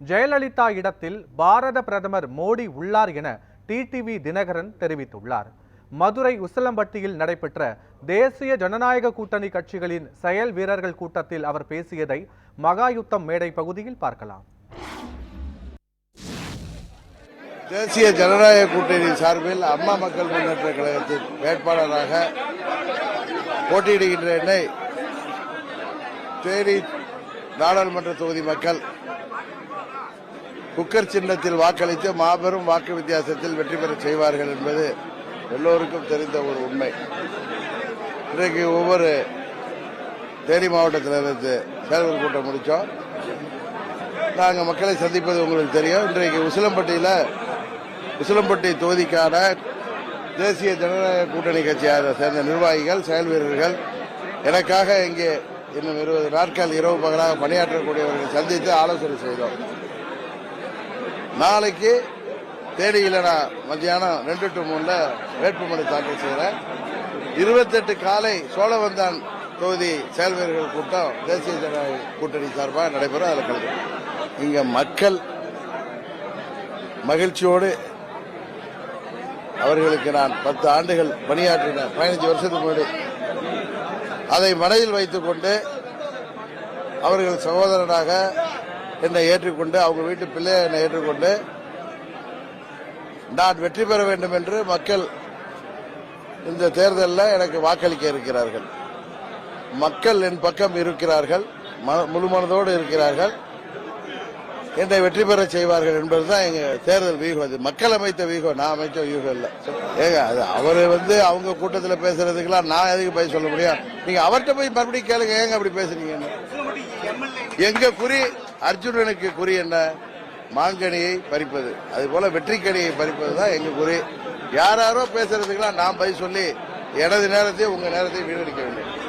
ஜெயலலிதா இடத்தில் பாரத பிரதமர் மோடி உள்ளார் என டிடிவி தினகரன் தெரிவித்துள்ளார். மதுரை உசிலம்பட்டியில் நடைபெற்ற தேசிய ஜனநாயக கூட்டணி கட்சிகளின் செயல் வீரர்கள் கூட்டத்தில் அவர் பேசியதை மகாயுத்தம் மேடை பகுதியில் பார்க்கலாம். தேசிய ஜனநாயக கூட்டணி சார்பில் அம்மா மக்கள் முன்னேற்ற கழகத்தின் வேட்பாளராக போட்டியிடுகின்ற என்னை தேனி நாடாளுமன்ற தொகுதி மக்கள் குக்கர் சின்னத்தில் வாக்களித்து மாபெரும் வாக்கு வித்தியாசத்தில் வெற்றி பெறச் செய்வார்கள் என்பது எல்லோருக்கும் தெரிந்த ஒரு உண்மை. இன்றைக்கு ஒவ்வொரு தேனி மாவட்டத்திலிருந்து செயல்பு கூட்டம் முடித்தோம் நாங்கள் மக்களை சந்திப்பது உங்களுக்கு தெரியும். இன்றைக்கு உசிலம்பட்டியில் உசிலம்பட்டி தொகுதிக்கான தேசிய ஜனநாயக கூட்டணி கட்சியை சேர்ந்த நிர்வாகிகள் செயல் வீரர்கள் எனக்காக இங்கே இன்னும் இருபது நாட்கள் இரவு பகலாக பணியாற்றக்கூடியவர்கள் சந்தித்து ஆலோசனை செய்தோம். நாளைக்கு தேனியில் நான் மத்தியானம் ரெண்டு டு மூணுல வேட்புமனு தாக்கல் செய்கிறேன் இருபத்தெட்டு காலை சோழவந்தான் தொகுதி செயல் வீரர்கள் கூட்டம் தேசிய ஜனநாயக கூட்டணி சார்பாக நடைபெறும். அதில் கலந்து இங்கே மக்கள் மகிழ்ச்சியோடு அவர்களுக்கு நான் பத்து ஆண்டுகள் பணியாற்றின பதினஞ்சு வருஷத்துக்கு முன்னாடி. அதை மனதில் வைத்துக் கொண்டு அவர்கள் சகோதரனாக என்னை ஏற்றுக்கொண்டு அவங்க வீட்டு பிள்ளையை என்னை ஏற்றுக்கொண்டு நான் வெற்றி பெற வேண்டும் என்று மக்கள் இந்த தேர்தலில் எனக்கு வாக்களிக்க இருக்கிறார்கள். மக்கள் என் பக்கம் இருக்கிறார்கள் முழு மனதோடு இருக்கிறார்கள். என்னை வெற்றி பெற செய்வார்கள் என்பதுதான் எங்க தேர்தல் வியூகம். அது மக்கள் அமைத்த வியூகம் நான் அமைத்த வியூகம் இல்லை. ஏங்க அது அவர் வந்து அவங்க கூட்டத்தில் பேசுறதுக்கெல்லாம் நான் எதுக்கு போய் சொல்ல முடியும்? நீங்க அவர்கிட்ட போய் மறுபடியும் கேளுங்க ஏங்க அப்படி பேசுறீங்கன்னு எங்க குறி அர்ஜுனனுக்கு குறி என்ன? மாங்கனியை பறிப்பது. அது போல வெற்றிக்கனியை பறிப்பது தான் எங்க குறி. யாராரோ பேசுறதுக்கெல்லாம் நான் பதில் சொல்லி எனது நேரத்தையும் உங்க நேரத்தையும் வீணடிக்க வேண்டும்